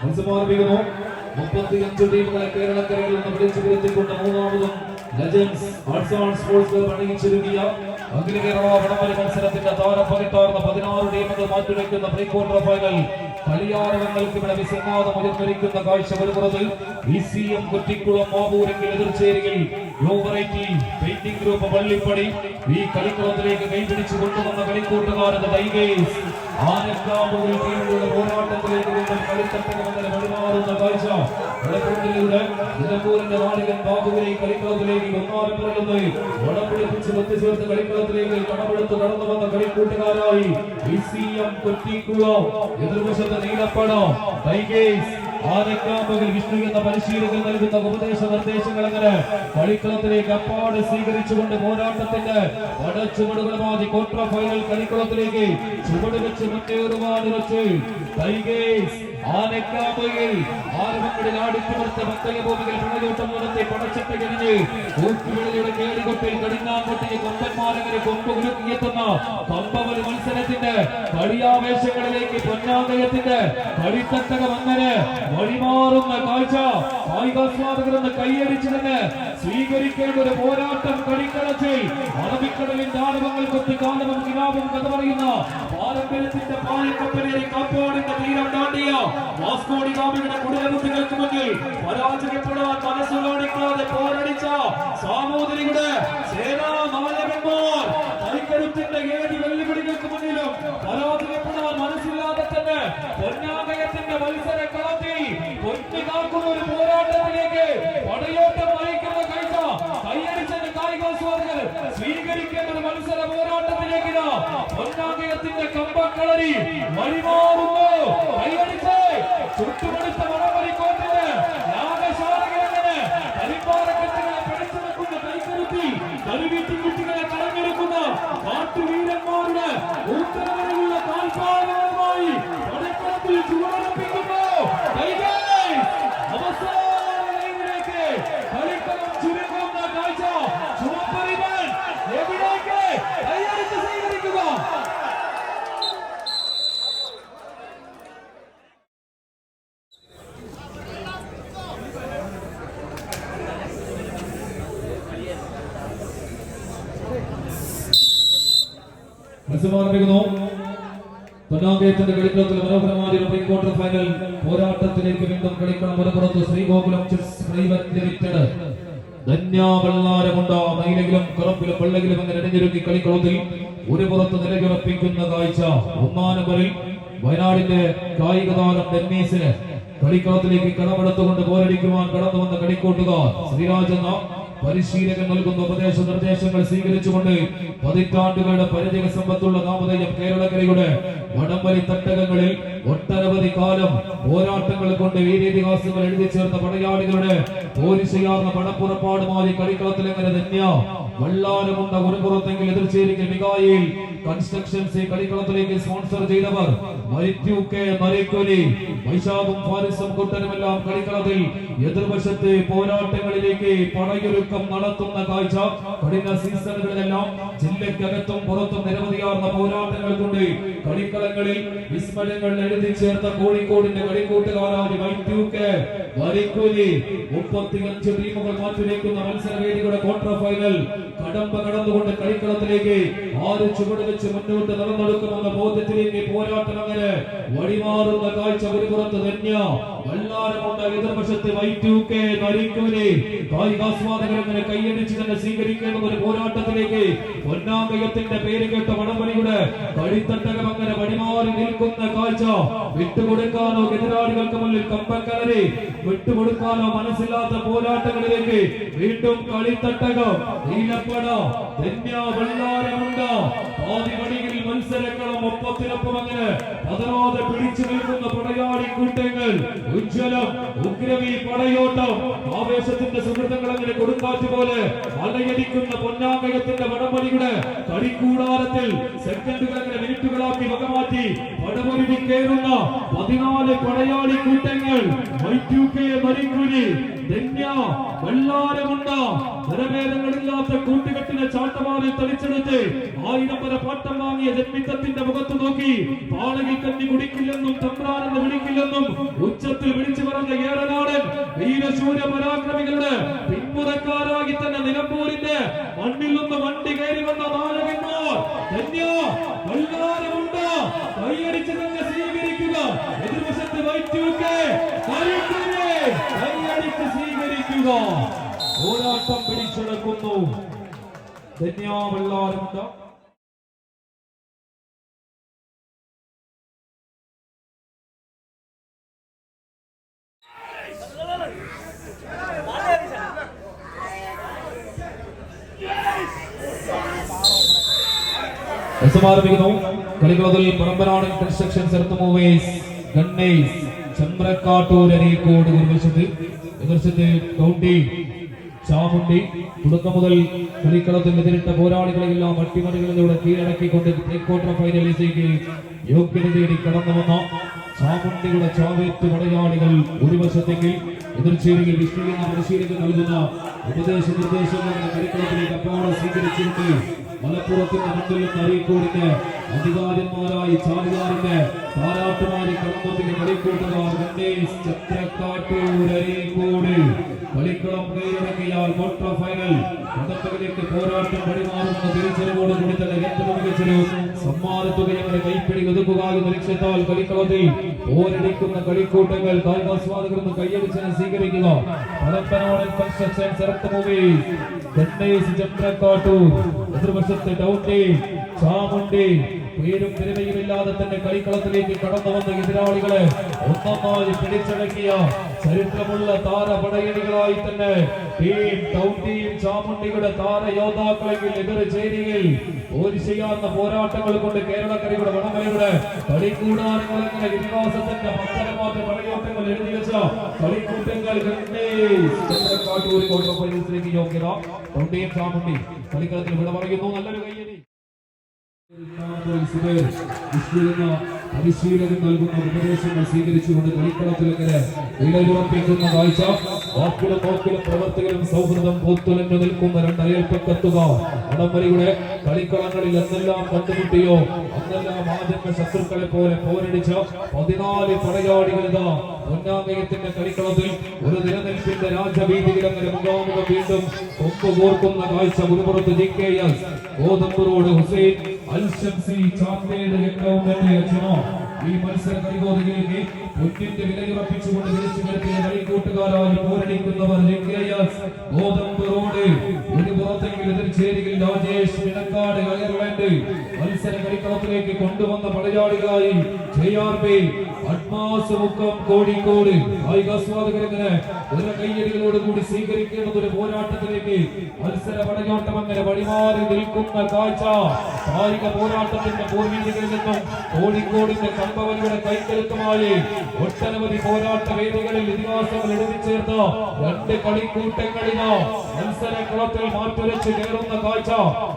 മത്സരമാരംഭിക്കുന്നു മുപ്പത്തിയഞ്ച് ടീമുകളെ കേരളക്കരയിൽ നിന്ന് വിളിച്ചു വരുത്തിക്കൊണ്ട് മൂന്നാമതും legends arts and sports club അണിയിച്ചൊരുക്കിയ അഖില കേരള വടംവലി മത്സരത്തിന്റെ താരപ്പകിട്ടാർന്ന പതിനാറ് ടീമുകൾ മാറ്റിവെക്കുന്ന പ്രീ ക്വാർട്ടർ ഫൈനൽ കളിയാരവങ്ങൾക്ക് ഇവിടെ വിസംവാദം ഉയർന്നിരിക്കുന്ന കാഴ്ച വരുന്നത് ഇ സി എം കുറ്റിക്കുളം മാവൂരെങ്കിൽ എതിർച്ചേരിയിൽ ഗ്രൂപ്പ് വള്ളിപ്പടി ഈ കളിക്കുളത്തിലേക്ക് കൈപിടിച്ചു കൊണ്ടുവന്ന കളിക്കൂട്ടുകാരന്റെ ടൈഗേഴ്സ്. ആനക്കാമ്പുകൾ പോരാട്ടത്തിലേക്ക് കളിത്തട്ടകമെന്നതിന് വഴിമാറുന്ന കാഴ്ച. കളിക്കൂട്ടിലൂടെ നിലമ്പൂരിന്റെ നാടികൻ ബാബുവിനെ കളിക്കളത്തിലേക്ക് ഒന്നാരം പറയുന്നത് വടംപിടിപ്പിച്ച് ഒത്തുചേർത്ത് കളിക്കളത്തിലേക്ക് കടമെടുത്ത് കടന്നു വന്ന കളിക്കൂട്ടുകാരായി ഇ സി എം കൊറ്റിക്കുളം. എതിർവശത്ത് നീലപ്പട. ടൈഗേഴ്സ് വിഷ്ണു എന്ന പരിശീലകൻ നൽകുന്ന ഉപദേശ നിർദ്ദേശങ്ങൾ അങ്ങനെ കളിക്കളത്തിലേക്ക് അപ്പാട് സ്വീകരിച്ചുകൊണ്ട് പോരാട്ടത്തിന്റെ പടച്ചുവടുകളുമായി ക്വാർട്ടർ ഫൈനൽ കളിക്കളത്തിലേക്ക് ചുവട് വെച്ച് മുന്നേറുവാനുറച്ച് ടൈഗേഴ്സ് ആനക്കാമ്പുകൾ ആരവങ്ങളിൽ ആടിത്തുമർത്ത മത്തയ ഭൂമികൾ പിണയോട്ടം നടത്തി പടച്ചട്ടകഴിഞ്ഞ് കൂക്കുവിളിയുടെ കേളികൊട്ടിൽ കടിഞ്ഞാൻകൊട്ടിയെ കൊമ്പന്മാരങ്ങനെ കൊമ്പ് കുലുക്കിയെത്തുന്ന കമ്പവലി മത്സരത്തിന്റെ കളിയാവേശങ്ങളിലേക്ക് പൊന്നാങ്കയത്തിന്റെ കളിത്തട്ടകം അങ്ങനെ വഴിമാറുന്ന കാഴ്ച കായികാസ്വാദകരെന്ന് കൈയടിച്ചു തന്നെ സ്വീകരിക്കേണ്ട ഒരു പോരാട്ടം കളിക്കളത്തിൽ അറബിക്കടലിൽ ദാനവങ്ങൾ കൊത്തി കാലവും കഥ പറയുന്ന പാരമ്പര്യത്തിന്റെ പായക്കപ്പലിനെ കാപ്പാടിന്റെ തീരം താണ്ടിയ വാസ്കോടി ഗാമിയുടെ കുടിലകുട്ടികൾക്ക് മുന്നിൽ പരാജയപ്പെടാൻ മനസ്സുകാണിക്കാതെ പോരടിച്ച സാമൂതിരിയുടെ സേനാ നായകന്മാർ തനിക്കരുത്തിന്റെ ഏഴ് വെല്ലുവിളികൾക്ക് മുന്നിലും പരാജയപ്പെടാൻ മനസ്സില്ലാതെ തന്നെ പൊന്നാമയത്തിന്റെ മത്സര കളത്തിൽ പൊന്നു കാക്കുന്ന ഒരു പോരാട്ടത്തിലേക്ക് പടയോട്ടം നയിക്കുന്ന കാഴ്ച കൈയടിച്ചത് കായികാസ്വാദകർ സ്വീകരിക്കേണ്ട ഒരു മത്സര പോരാട്ടത്തിലേക്ക് പൊന്നാമയത്തിന്റെ കമ്പക്കളരി വഴിമാറുന്നു. കൈയടിച്ച് சுட்டு முடித்த மனவரிக்கும் ആരംഭിക്കുന്നു. പൊന്നാങ്കയത്തിന്റെ കളിക്കളത്തിൽ മനോഹരമായ പ്രീ ക്വാർട്ടർ ഫൈനൽ പോരാട്ടത്തിലേക്ക് വീണ്ടും കളിക്കണം. മലപ്പുറത്ത് ശ്രീഗോകുലം ചെസ് പ്രൈവറ്റ് ലിമിറ്റഡ് ധന്യാവള്ളാരമുണ്ട. മയിലെങ്കിലും കുറപ്പിലും വെള്ളകിലും അങ്ങനെ ഇടഞ്ഞിരുക്കി കളിക്കളത്തിൽ ഒരു പുറത്ത് നിലയുറപ്പിക്കുന്ന കാഴ്ച. ഒന്നാം നമ്പറിൽ വയനാടിന്റെ കായിക താരം ഡെന്നീസിന് കളിക്കളത്തിലേക്ക് കടമെടുത്തുകൊണ്ട് പോരടിക്കുവാൻ കടന്നു വന്ന കളിക്കൂട്ടുകാർ ശ്രീരാജ് എന്ന പരിശീലകൻ നൽകുന്ന ഉപദേശ നിർദ്ദേശങ്ങൾ സ്വീകരിച്ചുകൊണ്ട് പതിറ്റാണ്ടുകളുടെ പരിചയ സമ്പത്തുള്ള നാമധേയം കേരളക്കരയുടെ വടംവലി തട്ടകങ്ങളിൽ ഒട്ടനവധി കാലം പോരാട്ടങ്ങൾ കൊണ്ട് വീരേതിഹാസങ്ങൾ എഴുതി ചേർത്ത പടയാളികളുടെ പോലീസുകാർന്ന പടപ്പുറപ്പാടുമായി കളിക്കളത്തിൽ എങ്ങനെ ധന്യ വള്ളാരമുണ്ട ഒരു പുറത്തെങ്കിൽ എതിർച്ചേരിക്കൽ മികായിൽ കൺസ്ട്രക്ഷൻസ് കളിക്കളത്തിലേക്ക് സ്പോൺസർ ചെയ്തവർ മരിത്യു കെ നരേക്കൊലി വൈശാഖും ഫാരിസും കുട്ടനുമെല്ലാം കളിക്കളത്തിൽ എതിർവശത്ത് പോരാട്ടങ്ങളിലേക്ക് പണയൊരുക്കം നടത്തുന്ന കാഴ്ച കഴിഞ്ഞ സീസണുകളിലെല്ലാം ജില്ലക്കകത്തും പുറത്തും നിരവധിയാർന്ന പോരാട്ടങ്ങൾ കൊണ്ട് കളിക്കളങ്ങളിൽ വിസ്മയങ്ങൾ എഴുതി ചേർത്ത കോഴിക്കോടിന്റെ കളിക്കൂട്ടുകാരായ വൈദ്യു കെ നരേക്കൊലി മുപ്പത്തിയഞ്ച് ടീമുകൾ മാറ്റിവെക്കുന്ന മത്സരവേദികളുടെ ക്വാർട്ടർ ഫൈനൽ കടമ്പ കടന്നുകൊണ്ട് കളിക്കളത്തിലേക്ക് ആറ് ചുവട് വെച്ച് മുന്നോട്ട് നടന്നെടുക്കുമെന്ന ബോധ്യത്തിലേക്ക് പോരാട്ടം അങ്ങനെ വഴിമാറുന്ന കാഴ്ച ഒരു പുറത്ത് ധന്യ വല്ലാരമുണ്ട എതിർവശത്ത് വൈറ്റൂക്കെ നരിക്കൂലി കായികാസ്വാദകർ അങ്ങനെ കൈയടിച്ച് തന്നെ സ്വീകരിക്കേണ്ട ഒരു പോരാട്ടത്തിലേക്ക് പൊന്നാങ്കയത്തിന്റെ പേര് കേട്ട വടംവലിയുടെ കളിത്തട്ടകം അങ്ങനെ വഴിമാറി നിൽക്കുന്ന കാഴ്ച വിട്ടുകൊടുക്കാനോ എതിരാളികൾക്ക് മുന്നിൽ കമ്പക്കലരി വിട്ടുകൊടുക്കാനോ മനസ്സില്ലാത്ത പോരാട്ടങ്ങളിലേക്ക് വീണ്ടും കളിത്തട്ടകം. നീലപ്പട ധന്യ വെള്ളാരമുണ്ട് ആദിമണിയിൽ മത്സരങ്ങളും ഒപ്പത്തിനൊപ്പം അങ്ങനെ പതറാതെ പിടിച്ചു നിൽക്കുന്ന പടയാളി കൂട്ടങ്ങൾ ഉജ്ജ്വലം ഉഗ്രവി പടയോട്ടം ആവേശത്തിന്റെ സുഹൃത്തുക്കൾ അങ്ങനെ കൊടുങ്കാറ്റ് പോലെ അലയടിക്കുന്ന പൊന്നാമയത്തിന്റെ വടമണിയുടെ കളിക്കൂടാരത്തിൽ സെക്കൻഡുകൾ അങ്ങനെ മിനിറ്റുകളാക്കി വകമാറ്റി പടമൊരുതി കയറുന്ന പതിനാല് പടയാളി കൂട്ടങ്ങൾ വൈദ്യുക്കെ മരിക്കുരി ധന്യ വെള്ളാരമുണ്ട? നിറവേദങ്ങളില്ലാത്ത കൂട്ടുകെട്ടിനെ ചാട്ടമാറി തളിച്ചെടുത്ത് ആയിരം വരെ പാട്ടം വാങ്ങിയ ജന്മിത്തത്തിന്റെ മുഖത്ത് നോക്കി പാളകി കണ്ണി കുടിക്കില്ലെന്നും തമ്പ്രാനെന്ന് വിളിക്കില്ലെന്നും ഉച്ചത്തിൽ വിളിച്ചു പറഞ്ഞ ഏറനാടൻ വീരസൂര്യ പരാക്രമികളുടെ പിന്മുറക്കാരാകി തന്നെ നിലമ്പൂരിന്റെ മണ്ണിൽ നിന്ന് വണ്ടി കയറി വന്ന നായകന്മാർ ധന്യ വെള്ളാരമുണ്ട കൈയടിച്ച് തന്നെ സ്വീകരിക്കുക എതിർവശത്ത് വൈദ്യുക്കെ കൈയടിച്ച് സ്വീകരിക്കുക പോരാട്ടം പിടിച്ചെടുക്കുന്നു. ധന്യ വെള്ളാരമുണ്ട സമാരംഭിക്കുന്നു കളികളതിൽ പരമ്പരാടൻ construction earth movers gunners Chamrakkattoor Areekode നിർവശത്ത് എതിർച്ചത്ത് കൗണ്ടി ചാമുണ്ടി തുടക്കം മുതൽ കളിക്കളത്തിൽ എതിരിട്ട പോരാളികളെല്ലാം അട്ടിമറികളിലൂടെ കീഴടക്കിക്കൊണ്ട് ക്വാർട്ടർ ഫൈനലിലേക്ക് യോഗ്യത തേടി കടന്നു വന്ന ചാമുണ്ടിയുടെ ചാവേറ്റ് പടയാളികൾ ഒരു വശത്തെങ്കിൽ എതിർച്ചേരിയിൽ വിശ്വീകരണ പരിശീലനം നൽകുന്ന ഉപദേശ നിർദ്ദേശങ്ങൾ കളിക്കളത്തിലേക്ക് അപ്പാടെ സ്വീകരിച്ചിട്ടുണ്ട് മലപ്പുറത്തിന്റെ അടുത്തുള്ള അരീക്കോടിന്റെ അധികാരന്മാരായി ചാലുകാരിന്റെ താരാട്ടുമാരി കടമ്പത്തിന് കളിക്കൂട്ടുകാർ ഗണേഷ് ചക്രക്കാട്ടൂർ അരീക്കോട് കളിക്കളം കീഴടക്കിയാൽ ക്വാർട്ടർ ഫൈനൽ പദക്കകളിലേക്ക് പോരാട്ടം വഴിമാറുന്ന തിരിച്ചറിവോട് കൂടി തന്നെ ഏറ്റവും മികച്ചൊരു സമ്മാനത്തുക ഞങ്ങളുടെ കൈപ്പിടി ഒതുക്കുക എന്ന ലക്ഷ്യത്താൽ കളിക്കളത്തിൽ പോരടിക്കുന്ന കളിക്കൂട്ടങ്ങൾ കായികാസ്വാദകർ ഒന്ന് കൈയടിച്ച് സ്വീകരിക്കുക. പരപ്പനോടൻ കൺസ്ട്രക്ഷൻ സെറക്ട് മൂവി. ഗണേഷ് ചക്രക്കാട്ടൂർ. എതിർവശത്ത് ഡൗട്ടി ചാമുണ്ടി പേരും പെരുമയുമില്ലാതെ തന്നെ കളിക്കളത്തിലേക്ക് കടന്നു വന്ന എതിരാളികളെ ഒന്നൊന്നായി പിടിച്ചടക്കിയ ചരിത്രമുള്ള താരപടയണികളായി തന്നെ ടീം ടൗണ്ടിയും ചാമുണ്ടിയുടെ താരയോദ്ധാക്കളെങ്കിൽ എതിർ ചേരിയിൽ ഒരു ചെയ്യാവുന്ന പോരാട്ടങ്ങൾ കൊണ്ട് കേരളക്കരയുടെ വടമലയുടെ കളിക്കൂടാരങ്ങളെങ്ങനെ വിശ്വാസത്തിന്റെ പത്തരമാറ്റ പടയോട്ടങ്ങൾ എഴുതി വെച്ച കളിക്കൂട്ടങ്ങൾ ചന്ദ്രക്കാട്ടൂർ ക്വാർട്ടർ പോലീസിലേക്ക് യോഗ്യത. ടൗണ്ടിയും ചാമുണ്ടി കളിക്കളത്തിൽ വിട പറയുന്നു. നല്ലൊരു കയ്യടി. പരിശീലകൻ നൽകുന്ന ഉപദേശങ്ങൾ സ്വീകരിച്ചുകൊണ്ട് കളിക്കളത്തിലെങ്ങനെ വിലയുറപ്പിക്കുന്ന കാഴ്ച വാക്കിലും നോക്കിലും പ്രവർത്തകരും സൗഹൃദം പൂത്തുലഞ്ഞു നിൽക്കുന്ന രണ്ടയൽപ്പക്കത്തുക വടംവലിയുടെ കളിക്കളങ്ങളിൽ എന്തെല്ലാം കണ്ടുമുട്ടിയോ ആദ്യമ ശത്രുക്കളെ പോലെ പോരടിച്ച പതിനാല് പടയാളികളിതാ പൊന്നാമയത്തിന്റെ കളിക്കളത്തിൽ ഒരു നിലനിൽപ്പിന്റെ രാജവീതിയിൽ അങ്ങനെ മുഖാമുഖം വീണ്ടും കൊമ്പ് കോർക്കുന്ന കാഴ്ച ഒരുപുറത്ത് ജി കെ എസ്. ഗോതമ്പ് ഹുസൈൻ അൽ ഷംസി ഏറ്റവും തന്നെ അച്ഛനോ ഈ മത്സര കരികോതിലേക്ക് പൊന്നിന്റെ വിലയുറപ്പിച്ചുകൊണ്ട് വിളിച്ചു കിടത്തിയ കളിക്കൂട്ടുകാരായി പോരടിക്കുന്നവർ ഗോതമ്പ് റോഡ് ഒരു പുറത്തെങ്കിൽ എതിർചേരിയിൽ രാജേഷ് മിണക്കാട് അയർലൻഡ് മത്സര കളിക്കളത്തിലേക്ക് കൊണ്ടുവന്ന പടയാളികളായി ജെ ആർ ബി അഡ്മാസ് മുക്കം കോഴിക്കോട് കായികാസ്വാദകരങ്ങനെ ഒരു കയ്യടികളോട് കൂടി സ്വീകരിക്കേണ്ടത് ഒരു പോരാട്ടത്തിലേക്ക് മത്സര പടയോട്ടം അങ്ങനെ വഴിമാറി നിൽക്കുന്ന കാഴ്ച കായിക പോരാട്ടത്തിന്റെ പൂർവീകരിൽ നിന്നും കോഴിക്കോടിന്റെ കമ്പവലിയുടെ കൈക്കരുത്തുമായി ഒട്ടനവധി പോരാട്ട വേദികളിൽ ഇതിഹാസങ്ങൾ എഴുതി ചേർത്ത രണ്ട് കളിക്കൂട്ടങ്ങളിലോ മത്സര കളത്തിൽ മാറ്റുരച്ച് കയറുന്ന കാഴ്ച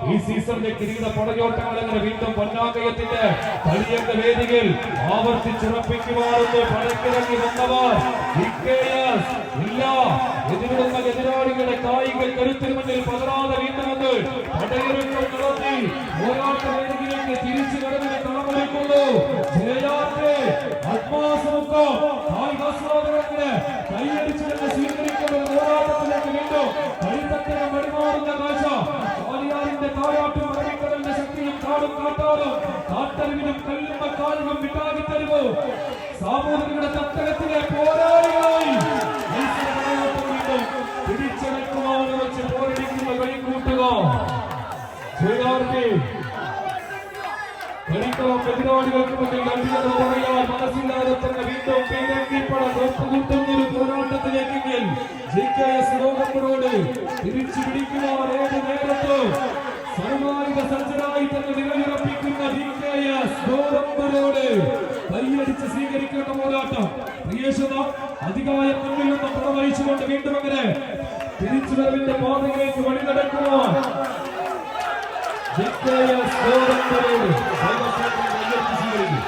ഈ സീസണിലെ കിരീട പടയോട്ടങ്ങൾ അങ്ങനെ വീണ്ടും പൊന്നാകയത്തിന്റെ കളിയന്റെ വേദികൾ ആവർത്തിച്ചുറപ്പിക്കുവാറുണ്ട് പടക്കിറങ്ങി വന്നവർ വിക്കേയസ് ഇല്ല എതിരിടുന്ന എതിരാളികളുടെ കായിക കരുത്തിന് മുന്നിൽ പതറാതെ വീണ്ടും വന്ന് പടയൊരുക്കം നടത്തി പോരാട്ട വേദിയിലേക്ക് തിരിച്ചു കടന്നിന് കളമൊരുക്കുന്നു ജയാന്റെ ആത്മാസമുക്കം കായികാസ്വാദകർക്ക് കൈയടിച്ചു തന്നെ സ്വീകരിക്കുന്ന ഒരു പോരാട്ടത്തിലേക്ക് വീണ്ടും കളിത്തട്ടിനെ വഴിമാറുന്ന കാഴ്ച കാലിയാറിന്റെ താരാട്ടും മറവിക്കടലിന്റെ ശക്തിയും കാടും കാട്ടാറും കാട്ടറിവിനും കല്ലുമ്മ കാലുകം വിട്ടാകി തരുമോ? സാമൂഹികരുടെ തട്ടകത്തിലെ പോരാളികളായി പിടിച്ചെടുക്കുവാൻ വെച്ച് പോരടിക്കുന്ന കളിക്കൂട്ടുക ജയാർക്കെ കളിക്കളം എതിരാളികൾക്ക് മുന്നിൽ നൽകിയത് പറയാൻ മനസ്സില്ലാതെ തന്നെ വീണ്ടും പീരങ്കിപ്പട ഒത്തുകൂട്ടുന്ന ഒരു പോരാട്ടത്തിലേക്കെങ്കിൽ ജി കെ എസ് ലോകങ്ങളോട് തിരിച്ചു പിടിക്കുവാൻ ഏത് നേരത്തും സർവാധിക സജ്ജനായി തന്നെ നിലയുറപ്പിക്കുന്ന ജി കെ എസ് ഗോതമ്പരോട് കൈയടിച്ച് സ്വീകരിക്കേണ്ട പോരാട്ടം. പ്രിയേഷത അധികായ മുന്നിൽ നിന്ന് പുറമഴിച്ചുകൊണ്ട് വീണ്ടും അങ്ങനെ തിരിച്ചുവരവിന്റെ പാതയിലേക്ക് വഴി നടക്കുവാൻ. ദൈവസേന കൈയടിച്ച് സ്വീകരിക്കും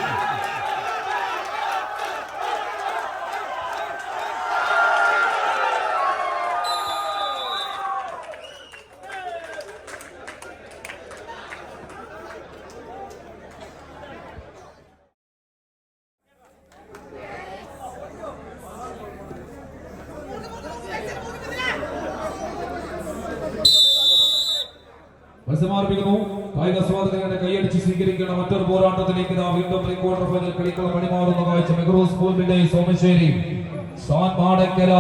മത്സരമാരംഭിക്കുന്നു കായിക സ്വാതന്ത്ര്യത്തിന്റെ കൈയടിച്ച് സ്വീകരിക്കുന്ന മറ്റൊരു പോരാട്ടത്തിലേക്ക് ഇതാ വീണ്ടും പ്രീ ക്വാർട്ടർ ഫൈനൽ കളിക്കളം പണിമാറുന്ന കാഴ്ച മെഗ്രോ സ്കൂളിന്റെ സോമശ്ശേരി സ്ഥാൻ മാടക്കര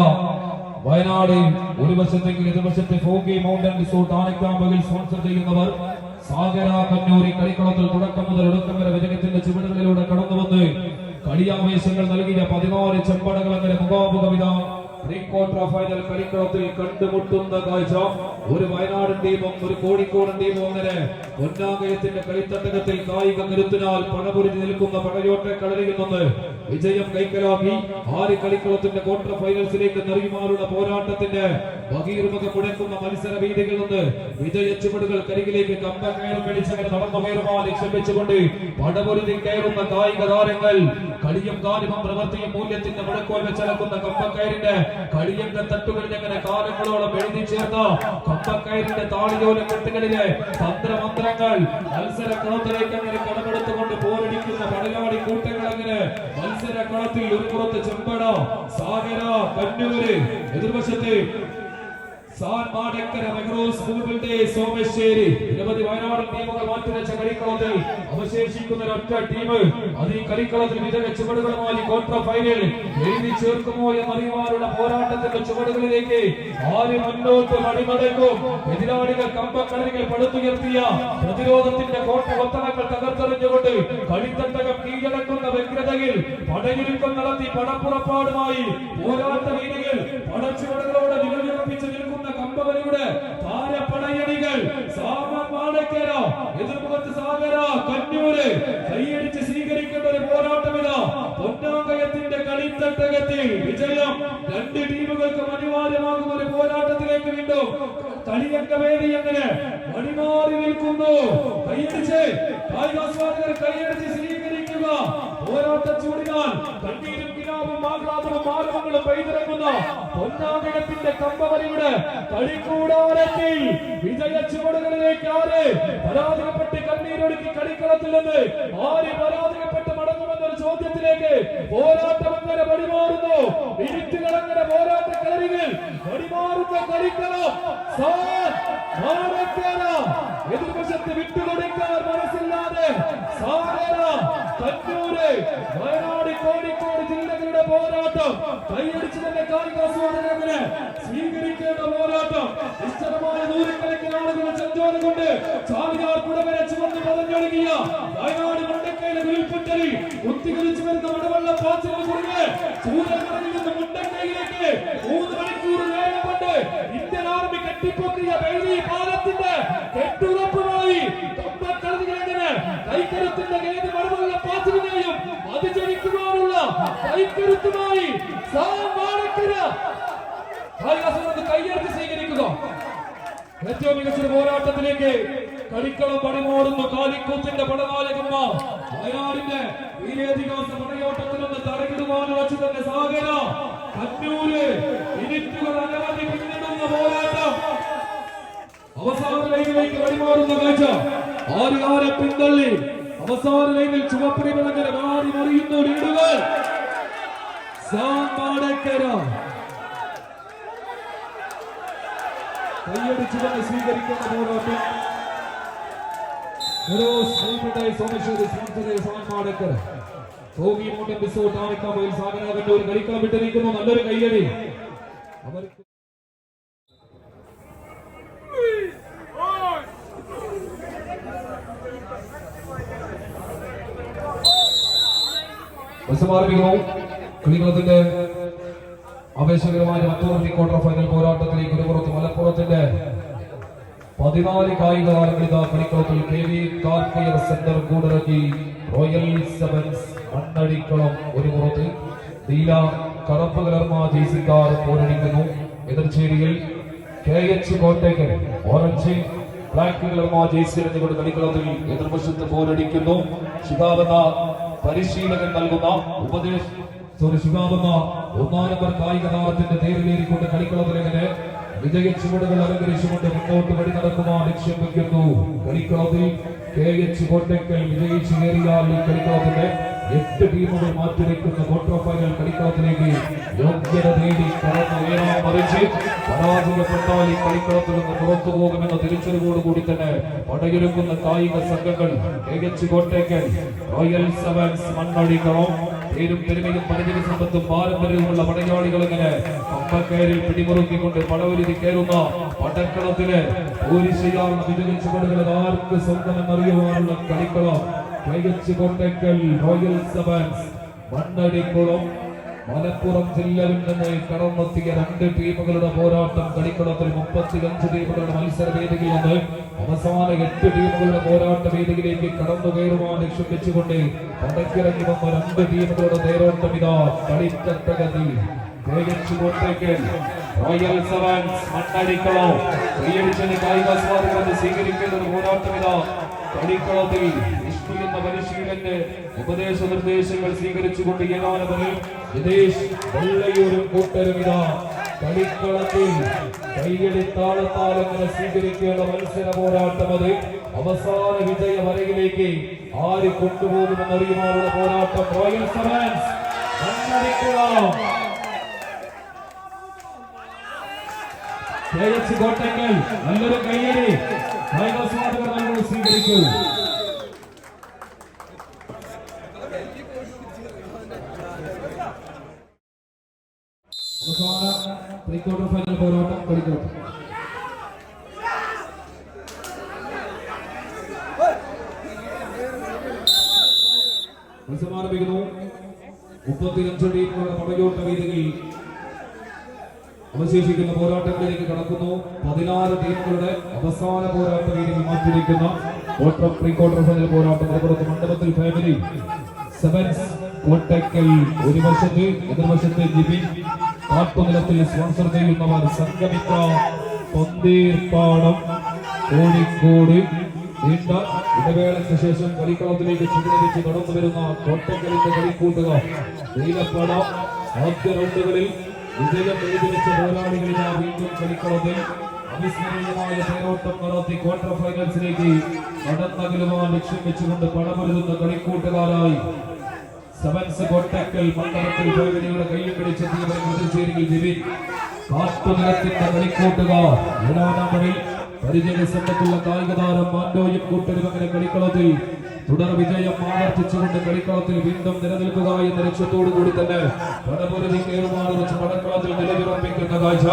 വയനാട് ഒരു വശത്തെങ്കിൽ എതിർവശത്തെ ഫോഗി മൗണ്ടൻ റിസോർട്ട് ആനക്കാമ്പകിൽ സ്പോൺസർ ചെയ്യുന്നവർ സാഗര കന്നൂരി കളിക്കളത്തിൽ തുടക്കം മുതൽ ഒടുക്കം വരെ വിജയത്തിന്റെ ചുവടുകളിലൂടെ കടന്നു വന്ന് കളിയാവേശങ്ങൾ നൽകിയ പതിനാല് ചെമ്പടകൾ അങ്ങനെ മുഖാമുഖമിത പ്രീ ക്വാർട്ടർ ഫൈനൽ കണ്ടുമുട്ടുന്ന കാഴ്ച. ഒരു വയനാട് ടീമും ഒരു കോഴിക്കോട് ടീമും കളിത്തട്ടകത്തിൽ കായിക കരുത്തിനാൽ പണപുരി നിൽക്കുന്ന പടയോട്ടെ കളരിയിൽ നിന്ന് വിജയം കൈക്കലാക്കി ആറ് കളിക്കളത്തിന്റെ ക്വാർട്ടർ ഫൈനൽസിലേക്ക് നെറിയുമാറുള്ള പോരാട്ടത്തിന്റെ ബഹിർമുഖ മുടക്കുന്ന മത്സര വീതികളിൽ നിന്ന് വിജയ ചുവടുകൾ കരികിലേക്ക് പിടിച്ചങ്ങനെ നടന്നു പടപൊരുതി കയറുന്ന കായിക താരങ്ങൾ കളിയും കാലിമം പ്രവൃത്തിയും മൂല്യത്തിന്റെ മുടക്കോൽ വെച്ചലക്കുന്ന കമ്പക്കയറിന്റെ കളിയന്റെ തട്ടുകളിൽ അങ്ങനെ കാലങ്ങളോളം എഴുതി ചേർന്ന കമ്പക്കയറിന്റെ താളിയോല കെട്ടുകളിലെ തന്ത്രമന്ത്രങ്ങൾ മത്സര കളത്തിലേക്ക് അങ്ങനെ കടമെടുത്തുകൊണ്ട് പോരടിക്കുന്ന പടയാളി കൂട്ടങ്ങൾ അങ്ങനെ മത്സര കളത്തിൽ ഒരു പുറത്ത് ചെമ്പട സാഗര കന്നൂര് എതിർവശത്ത് സാൻ മാടക്കര മെഗ്രോ സ്കൂളിന്റെ സോമശ്ശേരി. നിരവധി വയനാട് ടീമുകൾ മാറ്റിവെച്ച കളിക്കളത്തിൽ അവശേഷിക്കുന്ന ഒറ്റ ടീം അത് ഈ കളിക്കളത്തിൽ ക്വാർട്ടർ ഫൈനൽ എഴുതി ചേർക്കുമോ എന്നറിയുവാനുള്ള പോരാട്ടത്തിന്റെ ചുവടുകളിലേക്ക് ആര് മുന്നോട്ട് മടിമടക്കും എതിരാളികൾ കമ്പക്കളരികൾ പടുത്തുയർത്തിയ പ്രതിരോധത്തിന്റെ കോട്ട കൊത്തളങ്ങൾ തകർത്തെറിഞ്ഞുകൊണ്ട് കളിത്തട്ടകം കീഴടക്കുന്ന വ്യഗ്രതയിൽ പടയിരുക്കം പടപ്പുറപ്പാടുമായി പോരാട്ട വീതികൾ പടച്ചുവടുകളോടെ നിലയുറപ്പിച്ച് നിൽക്കുന്ന കമ്പവലിയുടെ താരപ്പടയണികൾ സാമമാടക്കര എതിർമുഖത്ത് സാഗര കന്നൂര് കൈയടിച്ച് സ്വീകരിക്കേണ്ട ഒരു പോരാട്ടമില്ല പൊന്നാങ്കയത്തിന്റെ കളിത്തട്ടകത്തിൽ വിജയം. രണ്ട് ടീമുകൾക്കും അനിവാര്യമാകുന്ന ഒരു പോരാട്ടത്തിലേക്ക് വീണ്ടും കളിയങ്ക വേദി അങ്ങനെ മണിമാറി നിൽക്കുന്നു. കൈയടിച്ച് കായികാസ്വാദകർ കൈയടിച്ച് സ്വീകരിക്കുക. പോരാട്ട ചൂടിനാൽ കണ്ണീരും കിനാവും ആഹ്ലാദവും ആരവങ്ങളും പെയ്തിറങ്ങുന്ന പൊന്നാകയത്തിന്റെ കമ്പവലിയുടെ കളിക്കൂടാരത്തിൽ വിജയ ചുവടുകളിലേക്ക് ആര് പരാജയപ്പെട്ട് കണ്ണീരൊടുക്കി കളിക്കളത്തിൽ ആര് പരാജയപ്പെട്ട് മടങ്ങുമെന്നൊരു ചോദ്യത്തിലേക്ക് പോരാട്ടം അങ്ങനെ പടിമാറുന്നു മിനിറ്റുകൾ അങ്ങനെ പോരാട്ട കളരികൾ പടിമാറുന്ന കളിക്കളം എതിർവശത്ത് വിട്ടുകൊടുക്കാൻ മനസ്സില്ലാതെ സാഗര കണ്ണൂര്. വയനാട് കോഴിക്കോട് ജില്ലകളുടെ പോരാട്ടം. കൈയടിച്ച് തന്നെ കായികാസ്വാദകത്തിന് സ്വീകരിക്കേണ്ട പോരാട്ടം. നിശ്ചലമായ നൂറുകണക്കിന് ആളുകൾ ചെഞ്ചോല കൊണ്ട് ചാലിയാർ മറിയുന്നു ലീഡുകൾ സാമാടക്കര കൈയടിച്ചു തന്നെ സ്വീകരിക്കേണ്ട പോരാട്ടം മോട്ടൻ റിസോർട്ട് ആനക്കാമ്പയിൽ സാഗരാവിന്റെ ഒരു കളിക്കാൻ വിട്ടിരിക്കുന്നു നല്ലൊരു കയ്യടി. അവർക്ക് മത്സരമാരംഭിക്കുന്നു. കളികളത്തിന്റെ ആവേശകരമായ മറ്റൊരു ക്വാർട്ടർ ഫൈനൽ പോരാട്ടത്തിലേക്ക് ഒരു പുറത്ത് മലപ്പുറത്തിന്റെ പതിനാല് കായിക താരങ്ങളിത കളിക്കളത്തിൽ. കെ വി കാർത്തിയർ സെന്റർ കൂടിറക്കി റോയൽ സെവൻസ് മണ്ണടിക്കളം ഒരു പുറത്ത്. നീല കറുപ്പ് കലർമ ജേസിക്കാർ പോരടിക്കുന്നു. എതിർച്ചേരിയിൽ കെ എച്ച് കോട്ടേക്കൻ ഓറഞ്ച് ബ്ലാക്ക് കലർമ ജേസി എന്നിവരുടെ കളിക്കളത്തിൽ എതിർവശത്ത് പോരടിക്കുന്നു. എന്ന പരിശീലകൻ നൽകുന്ന ഉപദേശ സോറി ശിഖാബ് എന്ന ഒന്നാം നമ്പർ കായിക താരത്തിന്റെ തേരിലേറിക്കൊണ്ട് കളിക്കളത്തിലെങ്ങനെ വിജയ ചുവടുകൾ അലങ്കരിച്ചുകൊണ്ട് മുന്നോട്ട് വഴി നടക്കുവാൻ ലക്ഷ്യം വയ്ക്കുന്നു കളിക്കളത്തിൽ കെ എച്ച് കോട്ടയ്ക്കൽ വിജയിച്ചു കയറിയാൽ ഈ കളിക്കളത്തിന്റെ എട്ട് ടീമുകൾ മാറ്റിവെക്കുന്ന ക്വാർട്ടർ ഫൈനൽ കളിക്കളത്തിലേക്ക് യോഗ്യത നേടി കടന്നു ഉയരാൻ മറിച്ച്? പരാജയപ്പെട്ടാൽ ഈ കളിക്കളത്തിൽ നിന്ന് പുറത്തു പോകുമെന്ന തിരിച്ചറിവോടുകൂടി തന്നെ പടയൊരുക്കുന്ന കായിക സംഘങ്ങൾ തികച്ചു കോട്ടേക്കൽ റോയൽ സെവൻസ് മണ്ണടിക്കണം പേരും പെരുമയും പരിചയ സമ്പത്തും പാരമ്പര്യവുമുള്ള പടയാളികൾ ഇങ്ങനെ പമ്പക്കയറിൽ പിടിമുറുക്കിക്കൊണ്ട് പടവരുതി കയറുന്ന പടക്കളത്തിൽ പോലീസുകാരുടെ വിജയിച്ചുകൊടുക്കുന്നത് ആർക്ക് സ്വന്തമെന്നറിയുവാനുള്ള കളിക്കളം? തികച്ചു കോട്ടയ്ക്കൽ റോയൽ സെവൻസ് മണ്ണടിക്കുളം മലപ്പുറം ജില്ലയിൽ നിന്ന് കടന്നെത്തിയ രണ്ട് ടീമുകളുടെ പോരാട്ടം കളിക്കളത്തിൽ മുപ്പത്തിയഞ്ച് ടീമുകളുടെ മത്സര വേദിയിൽ നിന്ന് അവസാന എട്ട് ടീമുകളുടെ പോരാട്ട വേദിയിലേക്ക് കടന്നു കയറുവാൻ ലക്ഷ്യം വെച്ചുകൊണ്ട് പടക്കിറങ്ങി വന്ന രണ്ട് ടീമുകളുടെ നേരോട്ടം ഇതാ കോട്ടയ്ക്ക് റോയൽ സെവൻസ് മണ്ണടിക്കളം. കൈയടിച്ചതിന് കായികാസ്വാദകരെന്ന് സ്വീകരിക്കേണ്ടത് പോരാട്ടം ഇതാ കളിക്കളത്തിൽ പരിശീലന്റെ ഉപദേശ നിർദ്ദേശങ്ങൾ സ്വീകരിച്ചുകൊണ്ട് ഏകാനവരിൽ ജിതേഷ് വെള്ളയൂരും കൂട്ടരും ഇതാ. കളിക്കളത്തിൽ കൈയടി താളത്താലങ്ങനെ സ്വീകരിക്കേണ്ട മത്സര പോരാട്ടം അത്. അവസാന വിജയ വരയിലേക്ക് ആര് കൊണ്ടുപോകുമെന്ന് അറിയുമാനുള്ള പോരാട്ടം. റോയൽ സെവൻസ് കോട്ടയ്ക്കൽ നല്ലൊരു കയ്യടി. കായികാസ്വാദകർ നൽകുന്നത് സ്വീകരിക്കൂ അവസാന പ്രീ ക്വാർട്ടർ ഫൈനൽ പോരാട്ടം കളിക്കോട്ടെ മത്സരം ആരംഭിക്കുന്നു മുപ്പത്തിയഞ്ച് ടീമുകളുടെ പടയോട്ട വേദികളിൽ അവശേഷിക്കുന്ന പോരാട്ടങ്ങളിലേക്ക് കടക്കുന്നു പതിനാറ് ടീമുകളുടെ അവസാന പോരാട്ട രീതിയിൽ മാറ്റിവെക്കുന്ന ക്വാർട്ടർ പ്രീ ക്വാർട്ടർ ഫൈനൽ പോരാട്ടം മലപ്പുറത്ത് മണ്ഡപത്തിൽ ഫാമിലി സെവൻസ് കോട്ടയ്ക്കൽ ഒരു വശത്ത് എതിർവശത്ത് ജിബിൻ കാട്ടുനിലത്തിൽ സ്പോൺസർ ചെയ്യുന്നവർ സംഗമിക്ക. പൊന്തീർപ്പാടം കോഴിക്കോട്. നീണ്ട ഇടവേളയ്ക്ക് ശേഷം കളിക്കളത്തിലേക്ക് ചുവടുവെച്ച് കടന്നു വരുന്ന കോട്ടക്കലിന്റെ കളിക്കൂട്ടുകാർ. നീലപ്പാട ആദ്യ റൗണ്ടുകളിൽ വിജയം എഴുതിവെച്ച പോരാളികളിലെ വീണ്ടും കളിക്കളത്തിൽ അവിസ്മരണീയമായ പേരോട്ടം നടത്തി ക്വാർട്ടർ ഫൈനൽസിലേക്ക് കടന്നകലുവാൻ ലക്ഷ്യം വെച്ചുകൊണ്ട് പടമൊരുതുന്ന കളിക്കൂട്ടുകാരായി. സെവൻസ് കോട്ടക്കൽ മണ്ഡലത്തിൽ ഭൈരവിയുടെ കയ്യിൽ പിടിച്ചെത്തിയവരെ മുതിർച്ചേരിയിൽ ജിബിൻ കാട്ടുനിലത്തിന്റെ കളിക്കൂട്ടുകാർ. ഏഴാനാമണിൽ പരിചയ സമ്പത്തുള്ള കായിക താരം മാൻഡോയും കൂട്ടരും അങ്ങനെ കളിക്കളത്തിൽ. തുടർ വിജയം ആവർത്തിച്ചുകൊണ്ട് കളിക്കളത്തിൽ വീണ്ടും നിലനിൽക്കുക എന്ന ലക്ഷ്യത്തോടു കൂടി തന്നെ പടപുരതി കയറുമാറി വെച്ച് പടക്കളത്തിൽ നിലവിറപ്പിക്കുന്ന കാഴ്ച.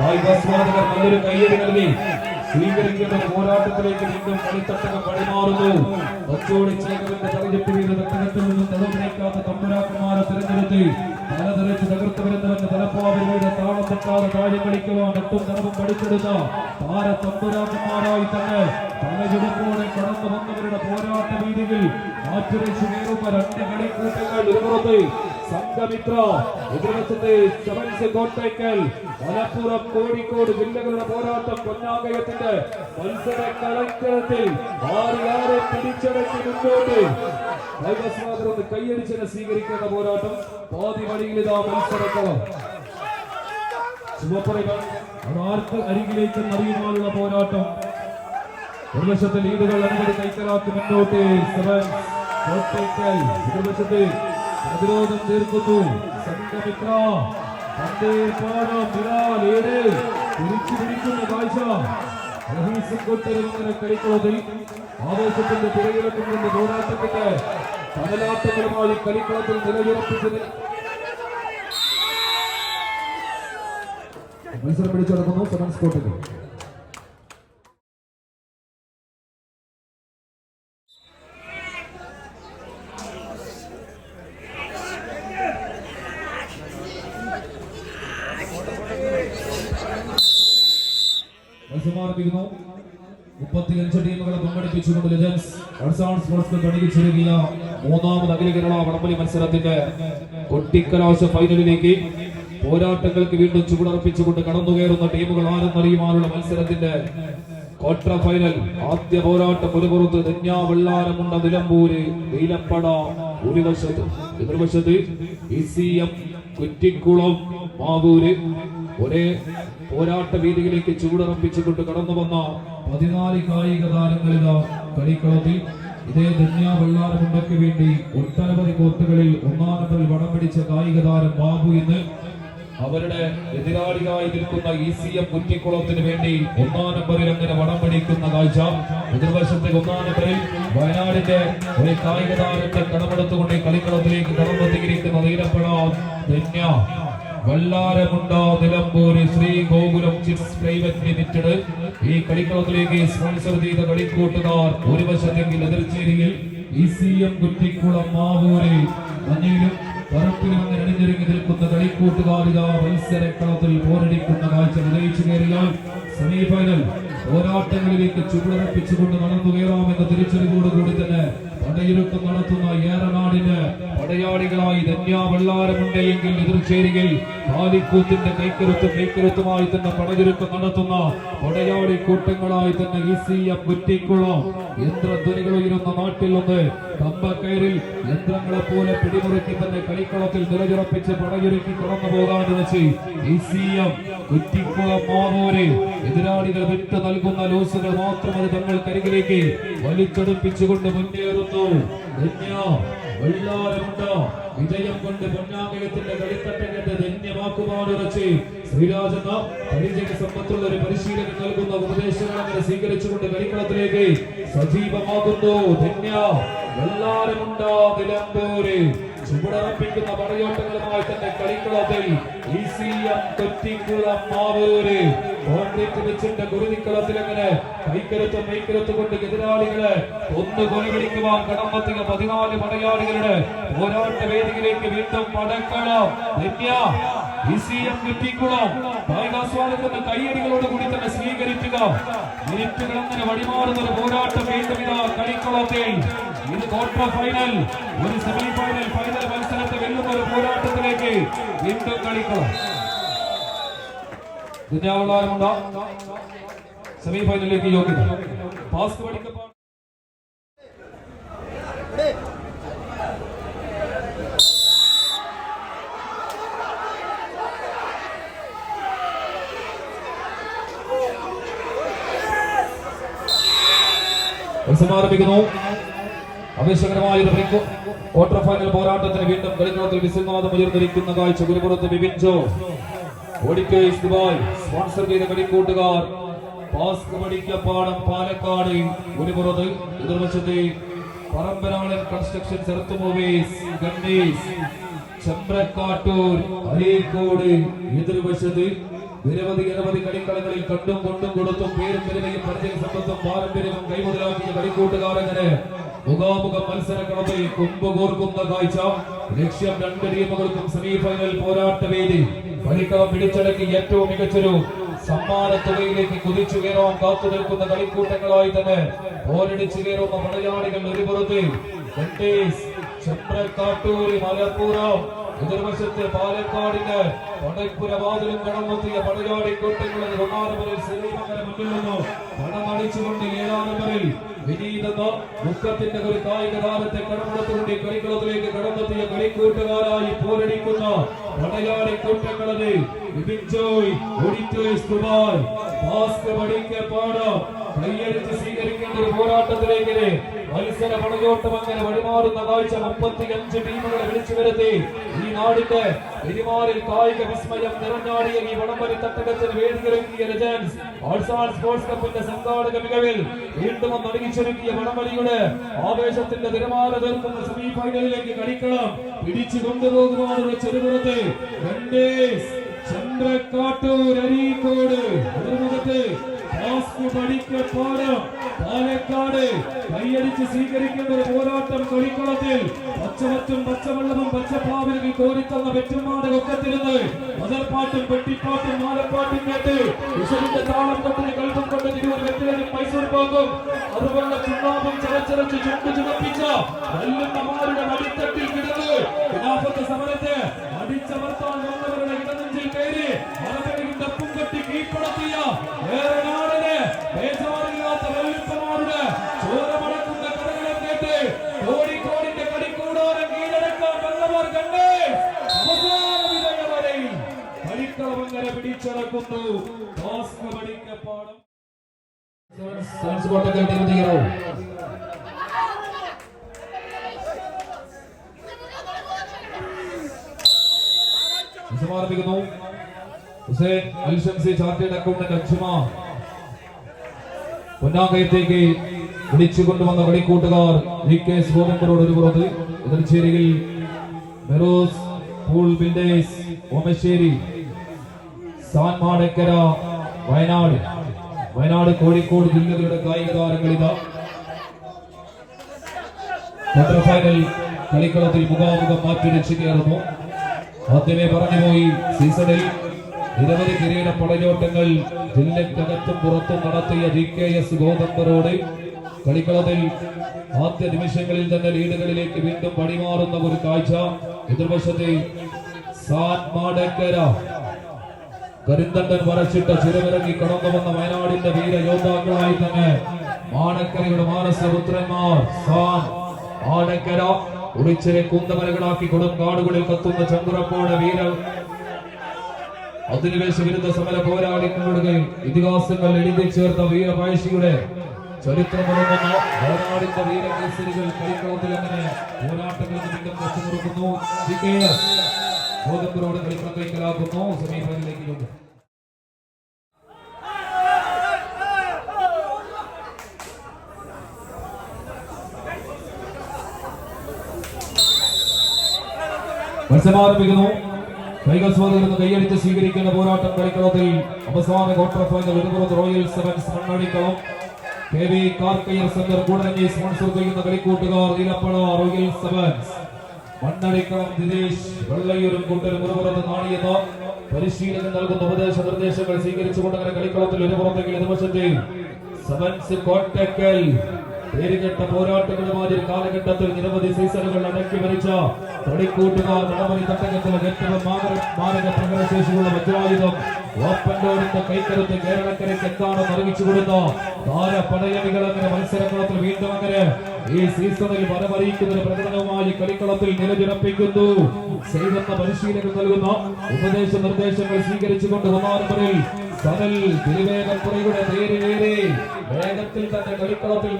കായികാസ്വാദകർ നല്ലൊരു കയ്യടി നൽകി. സ്വീകരിക്കേണ്ട പോരാട്ടത്തിലേക്ക് വീണ്ടും കളിത്തട്ടകം പടിമാറുന്നു. ഒച്ചോടി ചേകവിന്റെ തെരഞ്ഞെടുപ്പ് വീട് തട്ടകത്തിൽ തമ്പുരാക്കന്മാരെ തിരഞ്ഞെടുത്ത് തലതെറിച്ച് തകർത്തു വരുന്നവന്റെ തലപ്പാവിലൂടെ താളം തെറ്റാതെ താഴെ കളിക്കുവാൻ ഒട്ടും തലവും പഠിച്ചെടുത്ത താര തമ്പുരാക്കന്മാരായി തന്നെ തലചുടപ്പോടെ കടന്നു വന്നവരുടെ പോരാട്ട രീതിയിൽ മാറ്റുരച്ചു രണ്ട് കളിക്കൂട്ടങ്ങൾ ഇരുപുറത്ത് സംഘമിത്ര. എതിർവശത്ത് സെവൻസ് കോട്ടയ്ക്കൽ. മലപ്പുറം കോഴിക്കോട് ജില്ലകളുടെ പോരാട്ടം പൊന്നാകയത്തിന്റെ മത്സര കളക്കളത്തിൽ ആറ് ആറ് പിടിച്ചടക്കി മുന്നോട്ട്? കൈവസ്വാദർ ഒന്ന് കൈയടിച്ചതിനെ സ്വീകരിക്കുന്ന പോരാട്ടം. പാതി വഴിയിലിതാ മത്സരക്കളം. ചുവപ്പറകൾ ആർക്ക് അരികിലേക്ക് അറിയുവാനുള്ള പോരാട്ടം. ഒരു വശത്ത് ലീഡുകൾ അനുമതി കൈക്കലാക്കി മുന്നോട്ട്. സെവൻ കോട്ടയ്ക്കൽ. ഇരുവശത്ത് പ്രതിരോധം തീർക്കുന്നു. സംഘമിത്ര തിരിച്ചു പിടിക്കുന്ന കാഴ്ച. കളിക്കളത്തിൽ ആവേശത്തിന്റെ മത്സരമാരംഭിക്കുന്നു മുപ്പത്തിയഞ്ച് ടീമുകളെ പങ്കെടുപ്പിച്ചുകൊണ്ട് ലെജൻസ് സ്പോർട്സ് പണികിച്ചിരിക്കുന്ന മൂന്നാമത് അഖില കേരള വടംവലി മത്സരത്തിന്റെ കൊട്ടിക്കലാശ ഫൈനലിലേക്ക് പോരാട്ടങ്ങൾക്ക് വീണ്ടും ചുവടർപ്പിച്ചുകൊണ്ട് കടന്നുകയറുന്ന ടീമുകൾ ആരെന്നറിയുവാനുള്ള മത്സരത്തിന്റെ ക്വാർട്ടർ ഫൈനൽ ആദ്യ പോരാട്ടം ഒരു പുറത്ത് ധന്യാ വെള്ളാരമുണ്ട നിലമ്പൂര് നീലപ്പട ഒരു വശത്ത് എതിർവശത്ത് ഇ സി കുറ്റിക്കുളം മാവൂര്. ഒരേ പോരാട്ട വീതിയിലേക്ക് ചൂടറപ്പിച്ചുകൊണ്ട് കടന്നു വന്ന പതിനാല് കായിക താരങ്ങളിതാ കളിക്കളത്തിൽ ഇതേ ധന്യ വെള്ളാരമുണ്ടയ്ക്ക് വേണ്ടി ഒട്ടനവധി കോർട്ടുകളിൽ ഒന്നാം നമ്പറിൽ വടം പിടിച്ച കായിക താരം ബാബു ഇന്ന് അവരുടെ എതിരാളിയായി നിൽക്കുന്ന ഇ സി എം കുറ്റിക്കുളത്തിന് വേണ്ടി ഒന്നാം നമ്പറിൽ അങ്ങനെ വടം പിടിക്കുന്ന കാഴ്ച. എതിർവശത്തെ ഒന്നാം നമ്പറിൽ വയനാടിന്റെ ഒരു കായിക താരത്തെ കടമെടുത്തുകൊണ്ട് കളിക്കളത്തിലേക്ക് കടമെത്തിയിരിക്കുന്ന നീലപ്പഴ Dhanya. Vellaramunda Nilambur Sree Gokulam chips private limited? ഈ കളിക്കളത്തിലേക്ക് സ്പോൺസർ ചെയ്ത കളിക്കൂട്ടുകാർ ഒരു വശത്തെങ്കിൽ എതിർച്ചേരിയിൽ E C M Kuttikkulam Mavoor മഞ്ഞയിലും അങ്ങനെ അണിഞ്ഞൊരുങ്ങി നിൽക്കുന്ന കളിക്കൂട്ടുകാർ ഇതാ മത്സരക്കളത്തിൽ പോരടിക്കുന്ന കാഴ്ച വിജയിച്ചു കയറിയാൽ സെമിഫൈനൽ പോരാട്ടങ്ങളിലേക്ക് ചുവടുറപ്പിച്ചുകൊണ്ട് നടന്നു കയറാമെന്ന തിരിച്ചറിവോടുകൂടി തന്നെ പടയൊരുക്കം നടത്തുന്ന ഏറനാടിന് പടയാളികളായി ധന്യ വെള്ളാരമുണ്ടെങ്കിൽ എതിർച്ചേരികയിൽ കാലിക്കൂത്തിന്റെ കൈക്കരുത്തും കൈക്കരുത്തുമായി തന്നെ പടയൊരുക്കം നടത്തുന്ന പടയാളി കൂട്ടങ്ങളായി തന്നെ എം കുറ്റിക്കുളം യന്ത്രധ്വനികൾ ഉയരുന്ന നാട്ടിൽ ഒന്ന് കമ്പക്കയറിൽ യന്ത്രങ്ങളെ പോലെ പിടിമുറുക്കി തന്നെ കളിക്കളത്തിൽ നിലയുറപ്പിച്ച് പടയൊരുക്കി കടന്നു പോകാൻ വെച്ച് എം കുറ്റിക്കുളം മാവൂര്. എതിരാളികൾ വിട്ടു നൽകുന്ന ലോസുകൾ മാത്രം അത് തങ്ങൾക്കരികിലേക്ക് വലിച്ചെടുപ്പിച്ചുകൊണ്ട് മുന്നേറുന്നു. ധന്യ വെള്ളാരമുണ്ട് വിജയം കൊണ്ട് പൊന്നാമയത്തിന്റെ കളിത്തട്ടകന്റെ ധന്യമാക്കുവാനുറച്ച് ശ്രീരാജ് എന്ന പരിചയ സമ്പത്തുള്ള ഒരു പരിശീലകൻ നൽകുന്ന ഉപദേശങ്ങൾ അങ്ങനെ സ്വീകരിച്ചുകൊണ്ട് കളിക്കളത്തിലേക്ക് സജീവമാകുന്നു. ധന്യ എല്ലാവരുമുണ്ടോ? നിലമ്പൂര്. ചുവടറപ്പിക്കുന്ന പടയോട്ടങ്ങളുമായി തന്നെ കളിക്കളത്തിൽ E C M Kottikkulam Mavoor. Concrete വെച്ചിട്ട് കുരുതിക്കളത്തിൽ അങ്ങനെ കൊണ്ട് എതിരാളികളെ ഒന്ന് കൊലപിടിക്കുവാൻ കടമ്പെത്തിയ പതിനാല് പടയാളികളുടെ പോരാട്ട വേദിയിലേക്ക് വീണ്ടും പടക്കളം. കയ്യടികളോട് കൂടി തന്നെ സ്വീകരിക്കുക. മിനിറ്റുകൾ അങ്ങനെ വഴിമാറുന്ന ഒരു പോരാട്ടം വീണ്ടും കളിക്കളത്തിൽ. ഇത് ക്വാർട്ടർ ഫൈനൽ ഒരു സെമി ഫൈനൽ ഫൈനൽ മത്സരത്തെ വെല്ലുന്ന ഒരു പോരാട്ടത്തിലേക്ക് വീണ്ടും കളിക്കണം ദുന്യാവളാരമുണ്ട സെമി ഫൈനലിലേക്ക് യോഗ്യത പാസ് പഠിക്കപ്പാ മത്സരം ആവേശകരമായ ഒരു ക്വാർട്ടർ ഫൈനൽ പോരാട്ടത്തിന് വീണ്ടും കളിക്കളത്തിൽ വിസിൽനാഥം ഉയർന്നിരിക്കുന്ന കാഴ്ച. ഗുരുപുറത്ത് Bibin Jo. Auditors Dubai sponsor ചെയ്ത കളിക്കൂട്ടുകാർ. പാസ്ക് പടിക്കപ്പാടം പാലക്കാട്. ഗുരുപുറത്ത് എതിർവശത്തെ പറമ്പനാളൻ കൺസ്ട്രക്ഷൻ ചെറുത്തു മൂവീസ് ഗണ്ണീസ് ചെമ്പ്രക്കാട്ടൂർ അരീക്കോട് എതിർവശത്ത് നിരവധി നിരവധി കളിക്കളങ്ങളിൽ കണ്ടും കൊണ്ടും കൊടുത്തും പേരും പെരുമയും പരിചയ സമ്പത്തും പാരമ്പര്യവും കൈമുതലാക്കിയ കളിക്കൂട്ടുകാരങ്ങനെ മുഖാമുഖം മത്സരക്കളത്തിൽ കൊമ്പ് കോർക്കുന്ന കാഴ്ച. ലക്ഷ്യം രണ്ട് ടീമുകൾക്കും സെമിഫൈനൽ പോരാട്ട വേദി. കളിക്കളം പിടിച്ചടക്കി ഏറ്റവും മികച്ചൊരു സമ്മാന തുകയിലേക്ക് കുതിച്ചു കയറാൻ കാത്തു നിൽക്കുന്ന കളിക്കൂട്ടങ്ങളായി തന്നെ പോരടിച്ചു കയറുന്ന മലയാളികൾ ഒരു പുറത്ത്. മലപ്പുറം എതിർവശത്ത് പാലക്കാടിന്റെ പടയ്പ്പുര വാതിലും കടമെത്തിയ പടയാടി കൂട്ടങ്ങളിൽ ഒന്നാം നമ്പറിൽ ശ്രീമംഗലം മുന്നിൽ നിന്നു. പണമടിച്ചുകൊണ്ട് ഏഴാം നമ്പറിൽ വിനീതെന്ന ദുഃഖത്തിന്റെ ഒരു കായിക താരത്തെ കടമെടുത്തുകൊണ്ട് ഈ കളിക്കളത്തിലേക്ക് കടന്നെത്തിയ കളിക്കൂട്ടുകാരായി പോരടിക്കുന്ന പടയാളി കൂട്ടങ്ങളത് വിപിൻ ജോയ് ഓഡിറ്റേഴ്സ് ദുബായ് ഭാസ്കർ കൈയടിച്ച് സ്വീകരിക്കേണ്ട ഒരു പോരാട്ടത്തിലേക്ക് മത്സര പടയോട്ടം അങ്ങനെ വഴിമാറുന്ന കാഴ്ച മുപ്പത്തിയഞ്ച് ടീമുകളെ വിളിച്ചു വരുത്തി. ഈ നാടിന്റെ പെരുമാറിൽ കായിക വിസ്മയം നിറഞ്ഞാടിയ ഈ വടംവലി തട്ടകത്തിന് വേദിയിറക്കിയ ലെജൻസ് ആൾസാൾ സ്പോർട്സ് കപ്പിന്റെ സംഘാടക മികവിൽ വീണ്ടും ഒന്ന് അണിയിച്ചൊരുക്കിയ വടംവലിയുടെ ആവേശത്തിന്റെ തിരമാല തീർക്കുന്ന സെമി ഫൈനലിലേക്ക് കളിക്കണം പിടിച്ചു കൊണ്ടുപോകുവാനുള്ള ചെറുപുറത്ത് ചന്ദ്രക്കാട്ടൂർ അരീക്കോട് എതിർമുഖത്ത് ടാസ്ക് പഠിക്കപ്പാടം പാലക്കാട് കൈയടിച്ച് സ്വീകരിക്കുന്ന ഒരു പോരാട്ടം കളിക്കളത്തിൽ പച്ചവത്തും പച്ചവെള്ളവും പച്ചപ്പാവിലുകൾ കോരിത്തന്ന വെറ്റുമാട് ഒക്കത്തിരുന്ന് മതൽപ്പാട്ടും പെട്ടിപ്പാട്ടും മാലപ്പാട്ടും കേട്ട് വിഷുവിന്റെ താളം തൊട്ടിന് കൽപ്പം കൊണ്ട് തിരുവൂർ വെറ്റിലും മൈസൂർ പോകും അതുകൊണ്ട് ചുണ്ണാമ്പും ചരച്ചരച്ച് ചുണ്ടു ചുമപ്പിച്ച വല്ലുമ്മമാരുടെ അടിത്തട്ടിൽ കിടന്ന് സമരത്തെ അടിച്ചമർത്താൻ വന്നവരുടെ പിടിച്ചടക്കുന്നു ടാസ്ക് പഠിക്കപ്പാടം സയൻസ് കോട്ടക്കൽ ടീം തീരോ സമാരംഭിക്കുന്നു Hussain Al Shamsi chartered accountant അക്ഷമ പൊന്നാങ്കയത്തേക്ക് വിളിച്ചു കൊണ്ടുവന്ന കളിക്കൂട്ടുകാർ വി കെ ഗോതമ്പറോട് ഒരു എതിർച്ചേരിയിൽ ഓമശ്ശേരി സാൻമാടക്കര വയനാട്. വയനാട് കോഴിക്കോട് ജില്ലകളുടെ കായിക താരങ്ങൾ ഇതാ. ക്വാർട്ടർ ഫൈനൽ കളിക്കളത്തിൽ മുഖാമുഖം മാറ്റുരച്ച് കയറുന്നു. ആദ്യമേ പറഞ്ഞുപോയി സീസണിൽ നിരവധി കിരീട പടയോട്ടങ്ങൾ ജില്ലക്കകത്തും പുറത്തും നടത്തിയ ജി കെ എസ് ഗോതമ്പറോട്. കളിക്കളത്തിൽ ആദ്യ നിമിഷങ്ങളിൽ തന്നെ ലീഡുകളിലേക്ക് വീണ്ടും പടിമാറുന്ന ഒരു കാഴ്ച. എതിർവശത്തെ സാൻ കരിന്തണ്ടൻ വരച്ചിട്ട ചിരവിറങ്ങി കടന്നു വന്ന വയനാടിന്റെ വീര യോദ്ധാക്കളായി തന്നെ മാണക്കരയുടെ മാനസപുത്രന്മാർ മാടക്കര ഉളിച്ചിലെ കുന്തമലകളാക്കി കൊടും കാടുകളിൽ കത്തുന്ന ചന്ദ്രപ്പോടെ വീര അധിനിവേശ വിരുദ്ധ സമര പോരാളികളുടെ ഇതിഹാസങ്ങൾ എഴുതി ചേർത്ത വീരപഴശ്ശിയുടെ ചരിത്രമുറങ്ങുന്ന വയനാടിന്റെ വീരകേസരികൾ കളിക്കളത്തിൽ അങ്ങനെ പോരാട്ടങ്ങളിൽ വീണ്ടും കച്ചുമുറുക്കുന്നു ഗോതമ്പരോട് കളിക്കണം കൈക്കലാക്കുന്നു സെമിഫൈനലിലേക്ക് യോഗം മത്സരം ആരംഭിക്കുന്നു കൈകസ്വാദികൾ കൈയടിച്ച് സ്വീകരിക്കുന്ന പോരാട്ടം കളിക്കളത്തിൽ അവസാന ക്വാർട്ടർ ഫൈനൽ ഒരുപുറത്ത് റോയൽ സെവൻസ് മണ്ണടിക്കളം കെ വി കാർക്കയർ സെന്റർ കൂടരഞ്ഞി സ്പോൺസർ ചെയ്യുന്ന കളിക്കൂട്ടുകാർ നീലപ്പള റോയൽ സെവൻസ് മണ്ണടിക്കളം ദിനേശ്. വെള്ളയൂരും കൂട്ടരും ഒരുപുറത്ത് നാണിയത. പരിശീലകൻ നൽകുന്ന ഉപദേശ നിർദ്ദേശങ്ങൾ സ്വീകരിച്ചുകൊണ്ട് അങ്ങനെ കളിക്കളത്തിൽ ഒരു പുറത്തേക്ക് എതിർവശത്തെ സെവൻസ് കോട്ടക്കൽ. പേരുകെട്ട പോരാട്ടങ്ങളുമായി കാലഘട്ടത്തിൽ നിരവധി സീസണുകൾ അടക്കി ഭരിച്ച കളിക്കൂട്ടുകാർ നടപടി തട്ടകത്തിലെ ഏറ്റവും മാര- മാരക പ്രകടനശേഷിയുള്ള വജ്രായുധം ഓപ്പൺ ഡോറിന്റെ കൈക്കരുത്ത് കേരളക്കരയ്ക്ക് എന്താണെന്ന് അറിയിച്ചു കൊടുത്ത താര പടയണികൾ അങ്ങനെ മത്സരക്കളത്തിൽ വീണ്ടും അങ്ങനെ ഈ സീസണിൽ വരവറിയിക്കുന്ന ഒരു പ്രകടനവുമായി കളിക്കളത്തിൽ നിലനിരപ്പിക്കുന്നു. ചെയ്തെന്ന പരിശീലനം നൽകുന്ന ഉപദേശ നിർദ്ദേശങ്ങൾ സ്വീകരിച്ചുകൊണ്ട് ഒന്നാം നമ്പറിൽ സനൽ നേരെ നേരിലേറെ വേഗത്തിൽ തന്നെ കളിക്കളത്തിൽ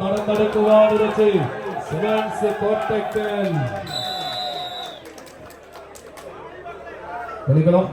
കോട്ടക്കൽ കളിക്കളം.